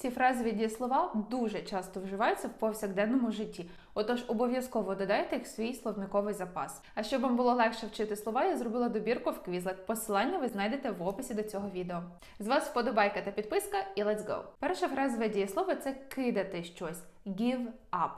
Ці фразові дієслова дуже часто вживаються в повсякденному житті, отож обов'язково додайте їх в свій словниковий запас. А щоб вам було легше вчити слова, я зробила добірку в Quizlet. Посилання ви знайдете в описі до цього відео. З вас вподобайка та підписка, і let's go! Перше фразове дієслово це кидати щось. Give up.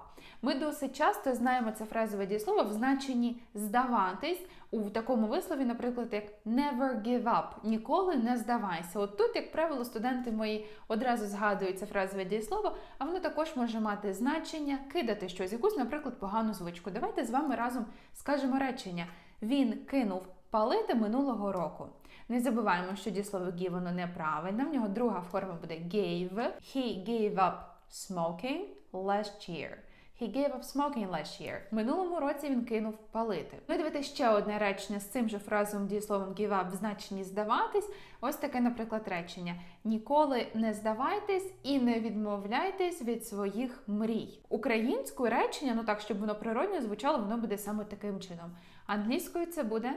Ми досить часто знаємо це фразове дієслово в значенні здаватись у такому вислові, наприклад, як never give up, ніколи не здавайся. От тут, як правило, студенти мої одразу згадують це фразове дієслово, а воно також може мати значення кидати щось, якусь, наприклад, погану звичку. Давайте з вами разом скажемо речення. Він кинув палити минулого року. Не забуваємо, що дієслово give воно неправильне. В нього друга форма буде gave. He gave up smoking last year. He gave up smoking last year. Минулому році він кинув палити. Ви дивите ще одне речення з цим же фразовим дієсловом give up в значенні здаватись. Ось таке, наприклад, речення: ніколи не здавайтесь і не відмовляйтесь від своїх мрій. Українською речення, ну так, щоб воно природньо звучало, воно буде саме таким чином. Англійською це буде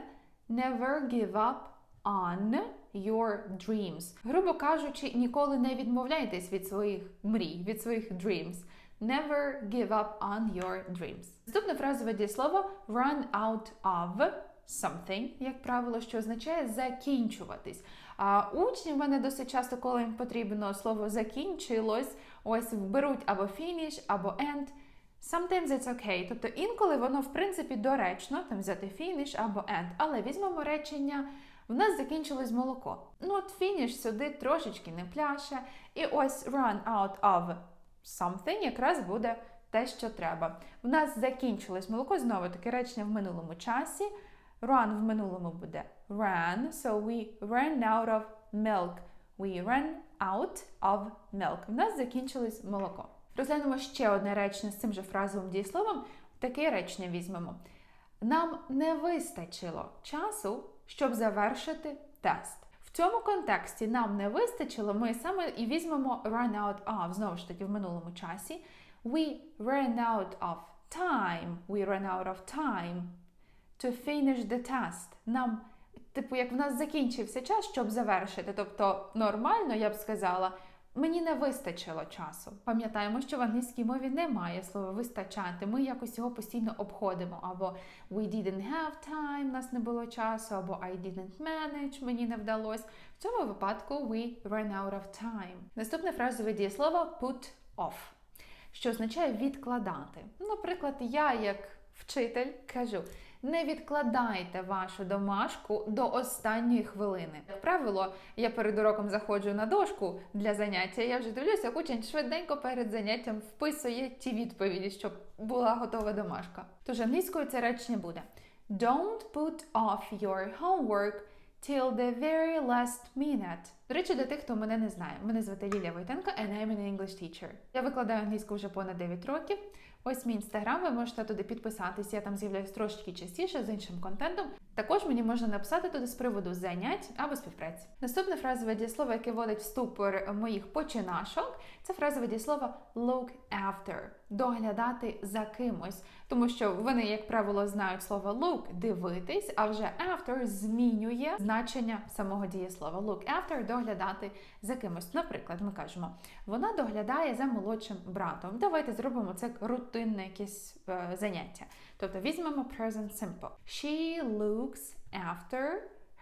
never give up on your dreams. Грубо кажучи, ніколи не відмовляйтесь від своїх мрій, від своїх dreams. Never give up on your dreams. Наступне фразове дієслово run out of something, як правило, що означає закінчуватись. А учні в мене досить часто, коли їм потрібно слово закінчилось, ось беруть або finish, або end. Sometimes it's okay. Тобто інколи воно, в принципі, доречно там взяти finish або end. Але візьмемо речення. В нас закінчилось молоко. Ну, от фініш сюди трошечки не пляше. І ось run out of something якраз буде те, що треба. В нас закінчилось молоко, знову таке речення в минулому часі. Run в минулому буде ran, so we ran out of milk. We ran out of milk. В нас закінчилось молоко. Розглянемо ще одне речення з цим же фразовим дієсловом. Таке речення візьмемо. Нам не вистачило часу, щоб завершити тест. Цьому контексті нам не вистачило, ми саме і візьмемо run out of, знову ж таки, в минулому часі. We ran out of time. We ran out of time to finish the test. Нам, типу, як в нас закінчився час, щоб завершити. Тобто, нормально, я б сказала, мені не вистачило часу. Пам'ятаємо, що в англійській мові немає слова вистачати. Ми якось його постійно обходимо. Або we didn't have time, нас не було часу, або I didn't manage, мені не вдалося. В цьому випадку we ran out of time. Наступне фразове дієслово put off, що означає відкладати. Наприклад, я як вчитель кажу. Не відкладайте вашу домашку до останньої хвилини. Як правило, я перед уроком заходжу на дошку для заняття. Я вже дивлюся, учень швиденько перед заняттям вписує ті відповіді, щоб була готова домашка. Тож англійською це речення буде: Don't put off your homework till the very last minute. До речі, для тих, хто мене не знає. Мене звати Лілія Войтенко, and I'm an English teacher. Я викладаю англійську вже понад 9 років. Ось мій інстаграм, ви можете туди підписатися. Я там з'являюсь трошки частіше з іншим контентом. Також мені можна написати туди з приводу занять або співпраці. Наступне фразове дієслово, яке вводить в ступор моїх починашок, це фразове дієслово look after доглядати за кимось. Тому що вони, як правило, знають слово look дивитись, а вже after змінює значення самого дієслова. Look after доглядати за кимось. Наприклад, ми кажемо, вона доглядає за молодшим братом. Давайте зробимо це рутинне якесь е, заняття. Тобто візьмемо present simple. She looks after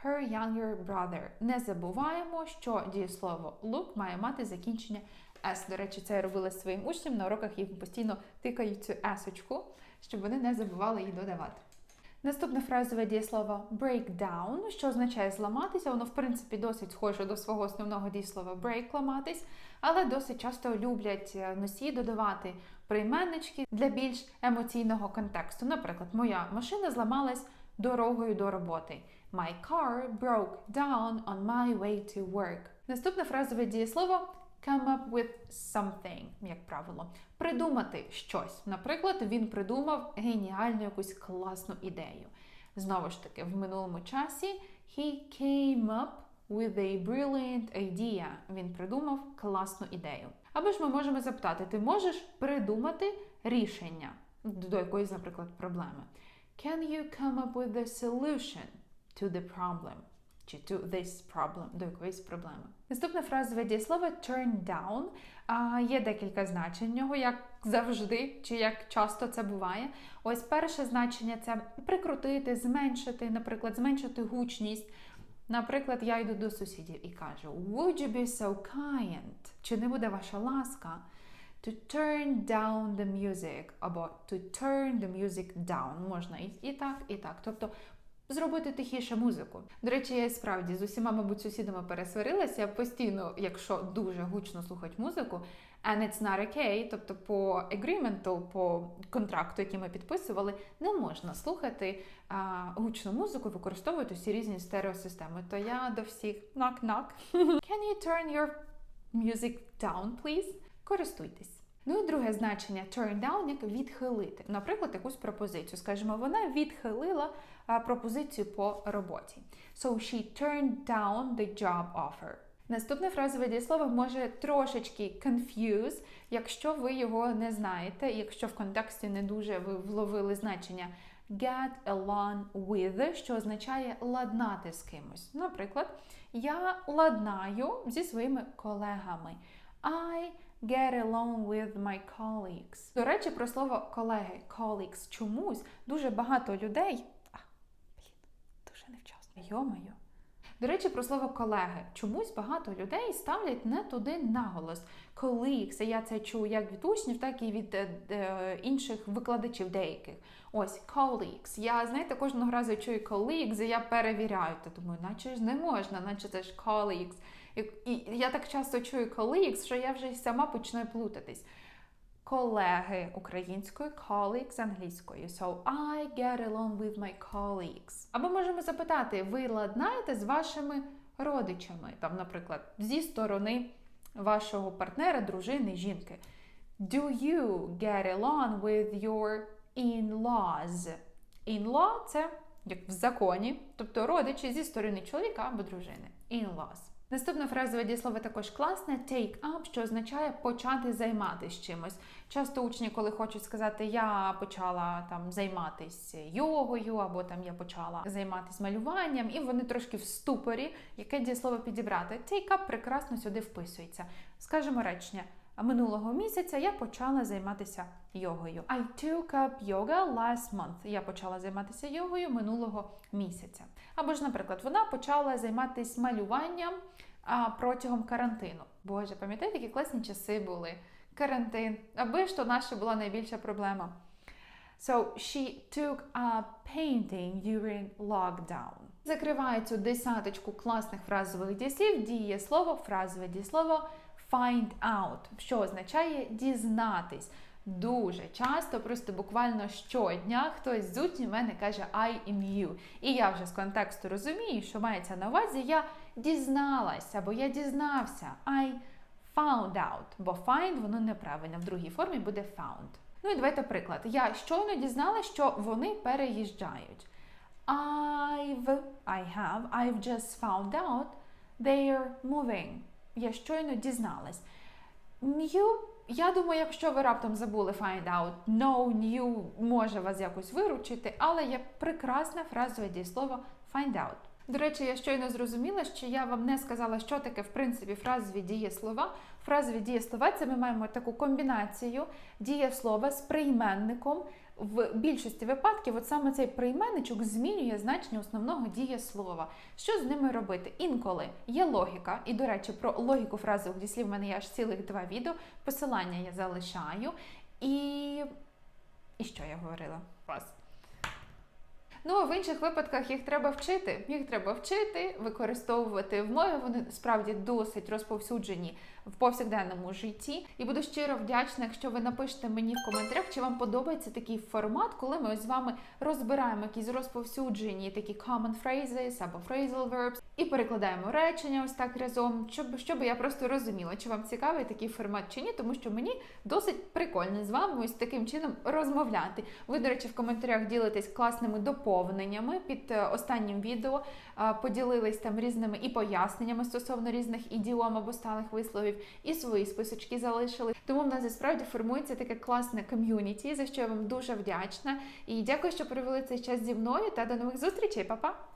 her younger brother. Не забуваємо, що дієслово look має мати закінчення S. До речі, це я робила своїм учнем на уроках їм постійно тикають цю S-очку, щоб вони не забували її додавати. Наступне фразове дієслово break down, що означає зламатися. Воно, в принципі, досить схоже до свого основного дієслова break ламатись, але досить часто люблять носії додавати прийменнички для більш емоційного контексту. Наприклад, моя машина зламалась дорогою до роботи. My car broke down on my way to work. Наступне фразове дієслово come up with something, як правило. Придумати щось. Наприклад, він придумав геніальну якусь класну ідею. Знову ж таки, в минулому часі he came up with a brilliant idea. Він придумав класну ідею. Або ж ми можемо запитати: ти можеш придумати рішення до якоїсь, наприклад, проблеми? Can you come up with a solution to the problem? Чи to this problem, до якоїсь проблеми. Наступна фразове дієслово turn down. А, є декілька значень нього, як завжди, чи як часто це буває. Ось перше значення це прикрутити, зменшити, наприклад, зменшити гучність. Наприклад, я йду до сусідів і кажу: Would you be so kind? Чи не буде ваша ласка? To turn down the music або to turn the music down. Можна і так, і так. Тобто зробити тихіше музику. До речі, я справді з усіма, мабуть, сусідами пересварилася. Постійно, якщо дуже гучно слухати музику, and it's not okay, тобто по agreementу, по контракту, який ми підписували, не можна слухати а, гучну музику, використовувати всі різні стереосистеми. То я до всіх knock-knock. Can you turn your music down, please? Користуйтесь. Ну і друге значення turn down як відхилити. Наприклад, якусь пропозицію. Скажімо, вона відхилила пропозицію по роботі. So she turned down the job offer. Наступне фразове дієслово може трошечки confuse, якщо ви його не знаєте, якщо в контексті не дуже ви вловили значення get along with, що означає ладнати з кимось. Наприклад, я ладнаю зі своїми колегами. I get along with my colleagues. До речі, про слово колеги, colleagues чомусь дуже багато людей. А, блін, дуже невчасно. Йомаю. До речі, про слово колеги. Чомусь багато людей ставлять не туди наголос. Colleagues, я це чую як від учнів, так і від е, е, інших викладачів деяких. Ось colleagues. Я, знаєте, кожного разу чую colleagues, і я перевіряю, та думаю, наче ж не можна, наче це ж colleagues. І, я так часто чую colleagues, що я вже й сама починаю плутатись. Колеги українською, colleagues англійською. So I get along with my colleagues. Або можемо запитати, ви ладнаєте з вашими родичами, там, наприклад, зі сторони вашого партнера, дружини, жінки. Do you get along with your in-laws? In-law – це як в законі, тобто родичі зі сторони чоловіка або дружини. In-laws. Наступне фразове дієслово також класне take up, що означає почати займатися чимось. Часто учні, коли хочуть сказати, я почала там займатися йогою, або там я почала займатися малюванням, і вони трошки в ступорі, яке дієслово підібрати. Take up прекрасно сюди вписується. Скажемо речення. Минулого місяця я почала займатися йогою. I took up yoga last month. Я почала займатися йогою минулого місяця. Або ж, наприклад, вона почала займатися малюванням а, протягом карантину. Боже, пам'ятаєте, які класні часи були? Карантин. Аби ж то наша була найбільша проблема. So she took up painting during lockdown. Закриваю цю десяточку класних фразових дієслів, дієслово, фразове дієслово find out, що означає дізнатись. Дуже часто, просто буквально щодня хтось з учнів мене каже I am you. І я вже з контексту розумію, що мається на увазі, я дізналася, або я дізнався. I found out. Бо find воно неправильно. В другій формі буде found. Ну і давайте приклад. Я щойно дізналася, що вони переїжджають. I've, I have, I've just found out they're moving. Я щойно дізналась. New, я думаю, якщо ви раптом забули find out, no, new може вас якось виручити, але є прекрасне фразове дієслово find out. До речі, я щойно зрозуміла, що я вам не сказала, що таке в принципі фразові дієслова. Фразові дієслова це ми маємо таку комбінацію дієслова з прийменником. В більшості випадків, от саме цей прийменничок змінює значення основного дієслова. Що з ними робити? Інколи є логіка, і, до речі, про логіку фразових дієслів в мене є аж цілих два відео. Посилання я залишаю. І. І що я говорила? Вас. Ну, а в інших випадках їх треба вчити. Їх треба вчити, використовувати в мові. Вони справді досить розповсюджені в повсякденному житті. І буду щиро вдячна, якщо ви напишете мені в коментарях, чи вам подобається такий формат, коли ми ось з вами розбираємо якісь розповсюджені такі common phrases або phrasal verbs і перекладаємо речення ось так разом, щоб, щоб я просто розуміла, чи вам цікавий такий формат чи ні, тому що мені досить прикольно з вами ось таким чином розмовляти. Ви, до речі, в коментарях ділитесь класними доповненнями під е, останнім відео, поділились там різними і поясненнями стосовно різних ідіом або сталих висловів, і свої списочки залишили. Тому в нас справді формується таке класне ком'юніті, за що я вам дуже вдячна. І дякую, що провели цей час зі мною та до нових зустрічей, Па-па!